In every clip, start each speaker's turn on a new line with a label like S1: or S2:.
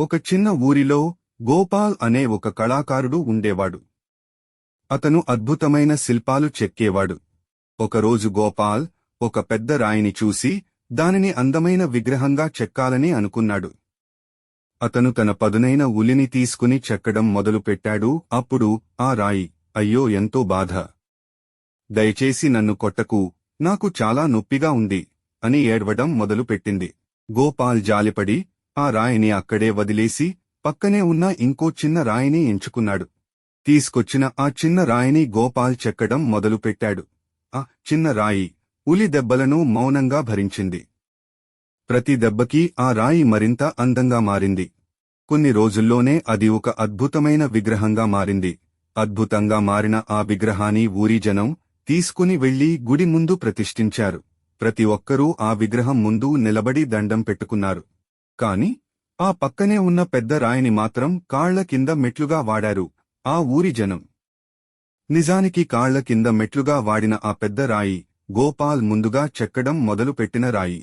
S1: ఒక చిన్న ఊరిలో గోపాల్ అనే ఒక కళాకారుడు ఉండేవాడు. అతను అద్భుతమైన శిల్పాలు చెక్కేవాడు. ఒకరోజు గోపాల్ ఒక పెద్ద రాయిని చూసి దానిని అందమైన విగ్రహంగా చెక్కాలని అనుకున్నాడు. అతను తన పదునైన ఉలిని తీసుకుని చెక్కడం మొదలుపెట్టాడు. అప్పుడు ఆ రాయి అయ్యో ఎంతో బాధ. దయచేసి నన్ను కొట్టకు. నాకు చాలా నొప్పిగా ఉంది అని ఏడవడం మొదలుపెట్టింది. గోపాల్ జాలిపడి ఆ రాయిని అక్కడే వదిలేసి పక్కనే ఉన్న ఇంకో చిన్న రాయిని ఎంచుకున్నాడు. తీసుకొచ్చిన ఆ చిన్న రాయిని గోపాల్ చెక్కడం మొదలుపెట్టాడు. ఆ చిన్న రాయి ఉలి దెబ్బలను మౌనంగా భరించింది. ప్రతి దెబ్బకి ఆ రాయి మరింత అందంగా మారింది. కొన్ని రోజుల్లోనే అది ఒక అద్భుతమైన విగ్రహంగా మారింది. అద్భుతంగా మారిన ఆ విగ్రహాన్ని ఊరి జనం తీసుకుని వెళ్ళి గుడి ముందు ప్రతిష్ఠించారు. ప్రతి ఒక్కరూ ఆ విగ్రహం ముందు నిలబడి దండం పెట్టుకున్నారు. కాని ఆ పక్కనే ఉన్న పెద్ద రాయిని మాత్రం కాళ్ళ కింద మెట్లుగా వాడారు ఆ ఊరి జనం. నిజానికి కాళ్ళ కింద మెట్లుగా వాడిన ఆ పెద్ద రాయి గోపాల్ ముందుగా చెక్కడం మొదలుపెట్టిన రాయి.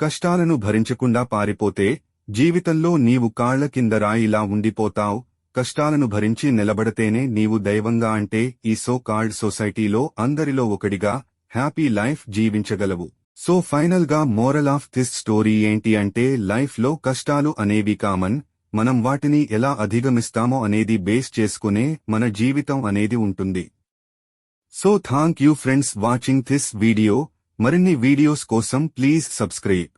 S1: కష్టాలను భరించకుండా పారిపోతే జీవితంలో నీవు కాళ్ళ కింద రాయిలా ఉండిపోతావ్ కష్టాలను భరించి నిలబడితేనే నీవు దైవంగా అంటే ఈ సో కాల్డ్ సొసైటీలో అందరిలో ఒకడిగా హ్యాపీ లైఫ్ జీవించగలవు. సో ఫైనల్గా మోరల్ ఆఫ్ దిస్ స్టోరీ ఏంటి అంటే లైఫ్లో కష్టాలు అనేవి కామన్ మనం వాటిని ఎలా అధిగమిస్తామో అనేది బేస్ చేసుకునే మన జీవితం అనేది ఉంటుంది. So thank you friends watching this video మరిన్ని వీడియోస్ కోసం ప్లీజ్ సబ్స్క్రైబ్.